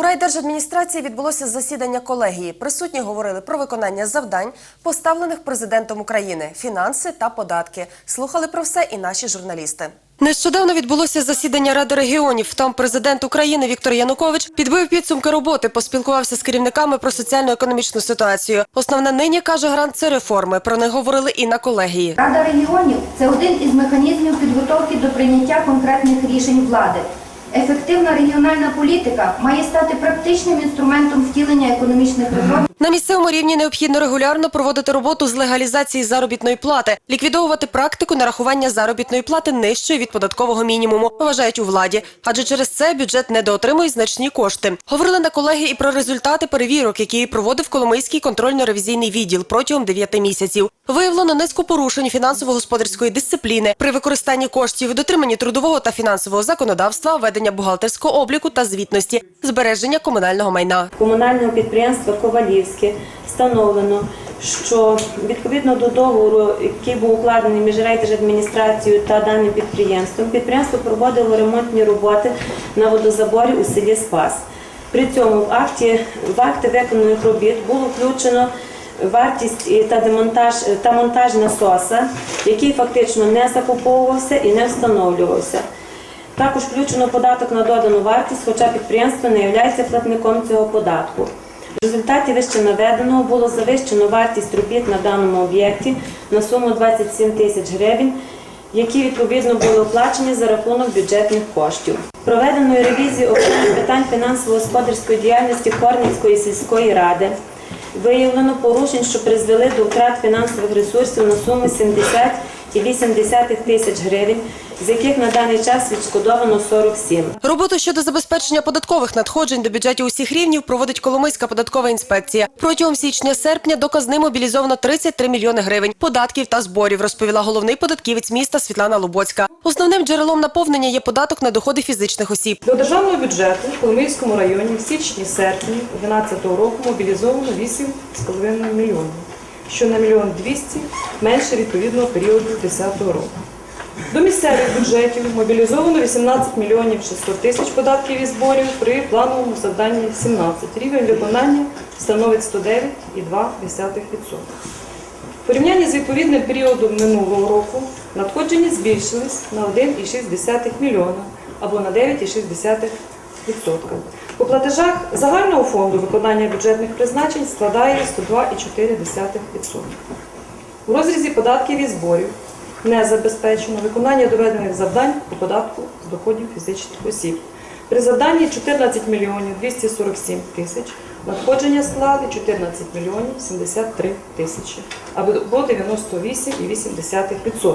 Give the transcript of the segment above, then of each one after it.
У райдержадміністрації відбулося засідання колегії. Присутні говорили про виконання завдань, поставлених президентом України, фінанси та податки. Слухали про все і наші журналісти. Нещодавно відбулося засідання Ради регіонів. Там президент України Віктор Янукович підбив підсумки роботи, поспілкувався з керівниками про соціально-економічну ситуацію. Основне нині каже грант це реформи. Про них говорили і на колегії. Рада регіонів це один із механізмів підготовки до прийняття конкретних рішень влади. Ефективна регіональна політика має стати практичним інструментом втілення економічних реформ На місцевому рівні необхідно регулярно проводити роботу з легалізації заробітної плати, ліквідовувати практику нарахування заробітної плати нижчої від податкового мінімуму, вважають у владі. Адже через це бюджет недоотримує значні кошти. Говорили на колегії і про результати перевірок, які проводив Коломийський контрольно-ревізійний відділ протягом 9 місяців. Виявлено низку порушень фінансово-господарської дисципліни при використанні коштів, дотриманні трудового та фінансового законодавства, ведення бухгалтерського обліку та звітності, збереження комунального майна. комунального підприємства Ковалівське встановлено, що відповідно до договору, який був укладений між райдержадміністрацією та даним підприємством, підприємство проводило ремонтні роботи на водозаборі у селі Спас. При цьому в акті в акти виконаних робіт було включено вартість та демонтаж та монтаж насоса, який фактично не закуповувався і не встановлювався. Також включено податок на додану вартість, хоча підприємство не є платником цього податку. В результаті вище наведеного було завищено вартість робіт на даному об'єкті на суму 27 тисяч гривень, які відповідно були оплачені за рахунок бюджетних коштів. Проведеною ревізією окремих питань фінансово-господарської діяльності Корницької сільської ради виявлено порушень, що призвели до втрат фінансових ресурсів на суму 70 і 80 тисяч гривень, з яких на даний час відшкодовано 47. Роботу щодо забезпечення податкових надходжень до бюджетів усіх рівнів проводить Коломийська податкова інспекція. Протягом січня-серпня до казни мобілізовано 33 мільйони гривень податків та зборів, розповіла головний податківець міста Світлана Лубоцька. Основним джерелом наповнення є податок на доходи фізичних осіб. До державного бюджету в Коломийському районі в січні-серпні 2012 року мобілізовано 8,5 мільйонів, що на мільйон 200 менше відповідного періоду 2010 року. До місцевих бюджетів мобілізовано 18 мільйонів 600 тисяч податків і зборів при плановому завданні 17. Рівень виконання становить 109,2%. В порівнянні з відповідним періодом минулого року надходження збільшились на 1,6 мільйона або на 9,6%. По платежах загального фонду виконання бюджетних призначень складає 102,4%. У розрізі податків і зборів не забезпечено виконання доведених завдань по податку з доходів фізичних осіб. При завданні 14 мільйонів 247 тисяч надходження склали 14 мільйонів 73 тисячі або 98,8%.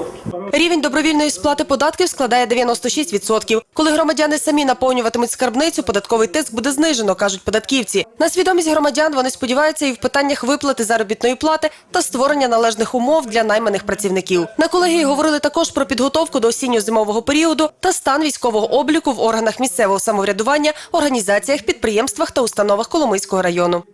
Рівень добровільної сплати податків складає 96%. Коли громадяни самі наповнюватимуть скарбницю, податковий тиск буде знижено, кажуть податківці. На свідомість громадян вони сподіваються і в питаннях виплати заробітної плати та створення належних умов для найманих працівників. На колегії говорили також про підготовку до осінньо-зимового періоду та стан військового обліку в органах місцевого самоврядування, організаціях, підприємствах та установах Коломийського району.